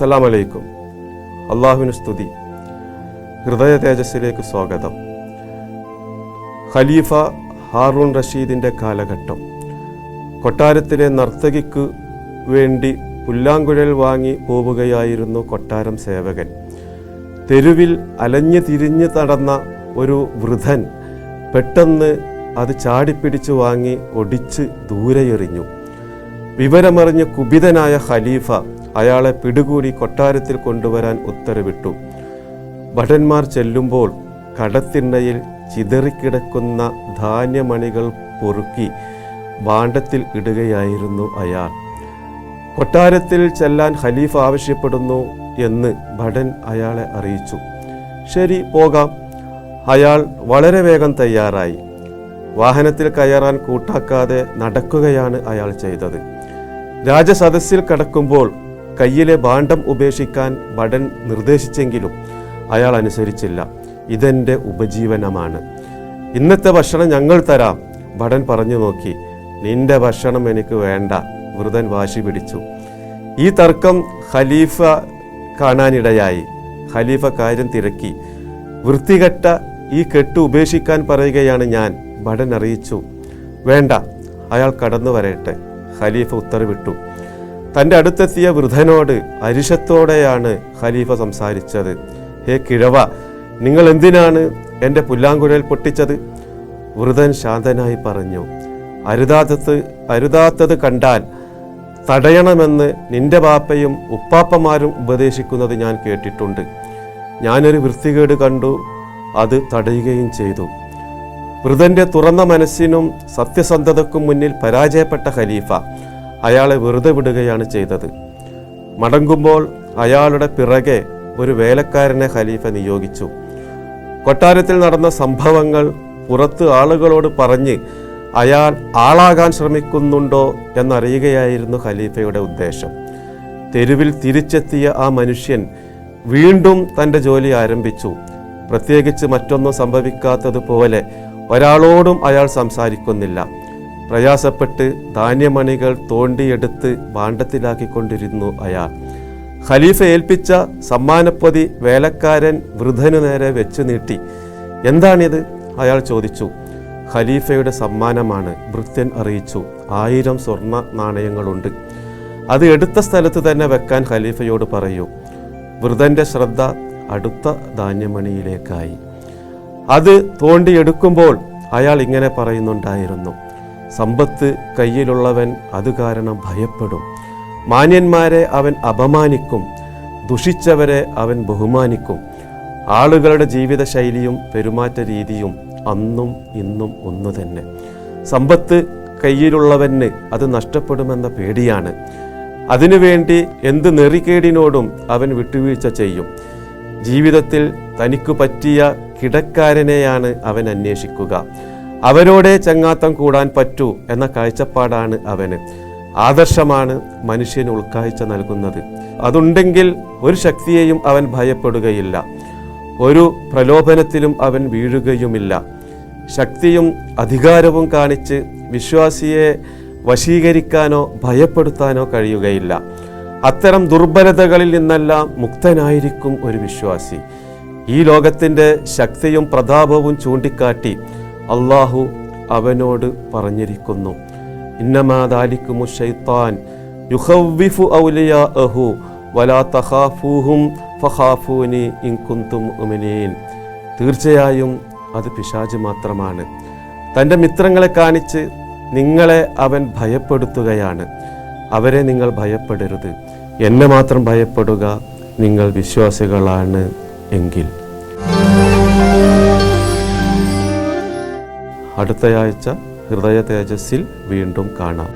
അസ്സലാം വലൈക്കും അള്ളാഹുവിന് സ്തുതി. ഹൃദയ തേജസ്സിലേക്ക് സ്വാഗതം. ഖലീഫ ഹാറൂൺ റഷീദിന്റെ കാലഘട്ടം. കൊട്ടാരത്തിലെ നർത്തകിക്ക് വേണ്ടി പുല്ലാങ്കുഴൽ വാങ്ങി പോവുകയായിരുന്നു കൊട്ടാരം സേവകൻ. തെരുവിൽ അലഞ്ഞു തിരിഞ്ഞു നടന്ന ഒരു വൃധൻ പെട്ടെന്ന് അത് ചാടിപ്പിടിച്ചു വാങ്ങി ഒടിച്ച് ദൂരെയെറിഞ്ഞു. വിവരമറിഞ്ഞ് കുപിതനായ ഖലീഫ അയാളെ പിടികൂടി കൊട്ടാരത്തിൽ കൊണ്ടുവരാൻ ഉത്തരവിട്ടു. ഭടന്മാർ ചെല്ലുമ്പോൾ കടത്തിണ്ണയിൽ ചിതറിക്കിടക്കുന്ന ധാന്യമണികൾ പൊറുക്കി ഭാണ്ഡത്തിൽ ഇടുകയായിരുന്നു അയാൾ. കൊട്ടാരത്തിൽ ചെല്ലാൻ ഖലീഫ ആവശ്യപ്പെടുന്നു എന്ന് ഭടൻ അയാളെ അറിയിച്ചു. ശരി പോകാം. അയാൾ വളരെ വേഗം തയ്യാറായി. വാഹനത്തിൽ കയറാൻ കൂട്ടാക്കാതെ നടക്കുകയാണ് അയാൾ ചെയ്തത്. രാജസദസ്സിൽ കടക്കുമ്പോൾ കയ്യിലെ ഭാണ്ഡം ഉപേക്ഷിക്കാൻ ഭടൻ നിർദ്ദേശിച്ചെങ്കിലും അയാൾ അനുസരിച്ചില്ല. ഇതെന്റെ ഉപജീവനമാണ്. ഇന്നത്തെ ഭക്ഷണം ഞങ്ങൾ തരാം ഭടൻ പറഞ്ഞു നോക്കി. നിന്റെ ഭക്ഷണം എനിക്ക് വേണ്ട വൃതൻ വാശി പിടിച്ചു. ഈ തർക്കം ഖലീഫ കാണാനിടയായി. ഖലീഫ കാര്യം തിരക്കി. വൃത്തികെട്ട ഈ കെട്ട് ഉപേക്ഷിക്കാൻ പറയുകയാണ് ഞാൻ ഭടൻ അറിയിച്ചു. വേണ്ട അയാൾ കടന്നു വരട്ടെ. ഖലീഫ ഉത്തരവിട്ടു. തന്റെ അടുത്തെത്തിയ വൃദ്ധനോട് അരിശത്തോടെയാണ് ഖലീഫ സംസാരിച്ചത്. ഹേ കിഴവ നിങ്ങൾ എന്തിനാണ് എന്റെ പുല്ലാങ്കുഴൽ പൊട്ടിച്ചത്? വൃദ്ധൻ ശാന്തനായി പറഞ്ഞു അരുതാത്തത് അരുതാത്തത് കണ്ടാൽ തടയണമെന്ന് നിന്റെ ബാപ്പയും ഉപ്പാപ്പമാരും ഉപദേശിക്കുന്നത് ഞാൻ കേട്ടിട്ടുണ്ട്. ഞാനൊരു വൃത്തികേട് കണ്ടു അത് തടയുകയും ചെയ്തു. വൃദ്ധന്റെ തുറന്ന മനസ്സിനും സത്യസന്ധതക്കും മുന്നിൽ പരാജയപ്പെട്ട ഖലീഫ അയാളെ വെറുതെ വിടുകയാണ് ചെയ്തത്. മടങ്ങുമ്പോൾ അയാളുടെ പിറകെ ഒരു വേലക്കാരനെ ഖലീഫ നിയോഗിച്ചു. കൊട്ടാരത്തിൽ നടന്ന സംഭവങ്ങൾ പുറത്ത് ആളുകളോട് പറഞ്ഞ് അയാൾ ആളാകാൻ ശ്രമിക്കുന്നുണ്ടോ എന്നറിയുകയായിരുന്നു ഖലീഫയുടെ ഉദ്ദേശം. തെരുവിൽ തിരിച്ചെത്തിയ ആ മനുഷ്യൻ വീണ്ടും തന്റെ ജോലി ആരംഭിച്ചു. പ്രത്യേകിച്ച് മറ്റൊന്നും സംഭവിക്കാത്തതുപോലെ ഒരാളോടും അയാൾ സംസാരിക്കുന്നില്ല. പ്രയാസപ്പെട്ട് ധാന്യമണികൾ തോണ്ടിയെടുത്ത് ഭാണ്ഡത്തിലാക്കിക്കൊണ്ടിരുന്നു അയാൾ. ഖലീഫ ഏൽപ്പിച്ച സമ്മാനപ്പൊതി വേലക്കാരൻ വൃദ്ധനു നേരെ വെച്ചു നീട്ടി. എന്താണിത്? അയാൾ ചോദിച്ചു. ഖലീഫയുടെ സമ്മാനമാണ്. ഭൃത്യൻ അറിയിച്ചു. ആയിരം സ്വർണ നാണയങ്ങളുണ്ട്. അത് എടുത്ത സ്ഥലത്ത് തന്നെ വെക്കാൻ ഖലീഫയോട് പറയൂ. വൃദ്ധന്റെ ശ്രദ്ധ അടുത്ത ധാന്യമണിയിലേക്കായി. അത് തോണ്ടിയെടുക്കുമ്പോൾ അയാൾ ഇങ്ങനെ പറയുന്നുണ്ടായിരുന്നു. സമ്പത്ത് കയ്യിലുള്ളവൻ അത് കാരണം ഭയപ്പെടും. മാന്യന്മാരെ അവൻ അപമാനിക്കും ദുഷിച്ചവരെ അവൻ ബഹുമാനിക്കും. ആളുകളുടെ ജീവിതശൈലിയും പെരുമാറ്റ രീതിയും അന്നും ഇന്നും ഒന്നു തന്നെ. സമ്പത്ത് കയ്യിലുള്ളവന് അത് നഷ്ടപ്പെടുമെന്ന പേടിയാണ്. അതിനുവേണ്ടി എന്ത് നെറികേടിനോടും അവൻ വിട്ടുവീഴ്ച ചെയ്യും. ജീവിതത്തിൽ തനിക്ക് പറ്റിയ കിടക്കാരനെയാണ് അവൻ അന്വേഷിക്കുക. അവരോടെ ചങ്ങാത്തം കൂടാൻ പറ്റൂ എന്ന കാഴ്ചപ്പാടാണ് അവന്. ആദർശമാണ് മനുഷ്യന് ഉൾക്കാഴ്ച നൽകുന്നത്. അതുണ്ടെങ്കിൽ ഒരു ശക്തിയെയും അവൻ ഭയപ്പെടുകയില്ല. ഒരു പ്രലോഭനത്തിലും അവൻ വീഴുകയുമില്ല. ശക്തിയും അധികാരവും കാണിച്ച് വിശ്വാസിയെ വശീകരിക്കാനോ ഭയപ്പെടുത്താനോ കഴിയുകയില്ല. അത്തരം ദുർബലതകളിൽ നിന്നെല്ലാം മുക്തനായിരിക്കും ഒരു വിശ്വാസി. ഈ ലോകത്തിന്റെ ശക്തിയും പ്രതാപവും ചൂണ്ടിക്കാട്ടി അള്ളാഹു അവനോട് പറഞ്ഞിരിക്കുന്നു. വലാ തീർച്ചയായും അത് പിശാജ് മാത്രമാണ്. തന്റെ മിത്രങ്ങളെ കാണിച്ച് നിങ്ങളെ അവൻ ഭയപ്പെടുത്തുകയാണ്. അവരെ നിങ്ങൾ ഭയപ്പെടരുത്. എന്നെ മാത്രം ഭയപ്പെടുക നിങ്ങൾ വിശ്വാസികളാണ് എങ്കിൽ. അടുത്തയാഴ്ച ഹൃദയ തേജസ്സിൽ വീണ്ടും കാണാം.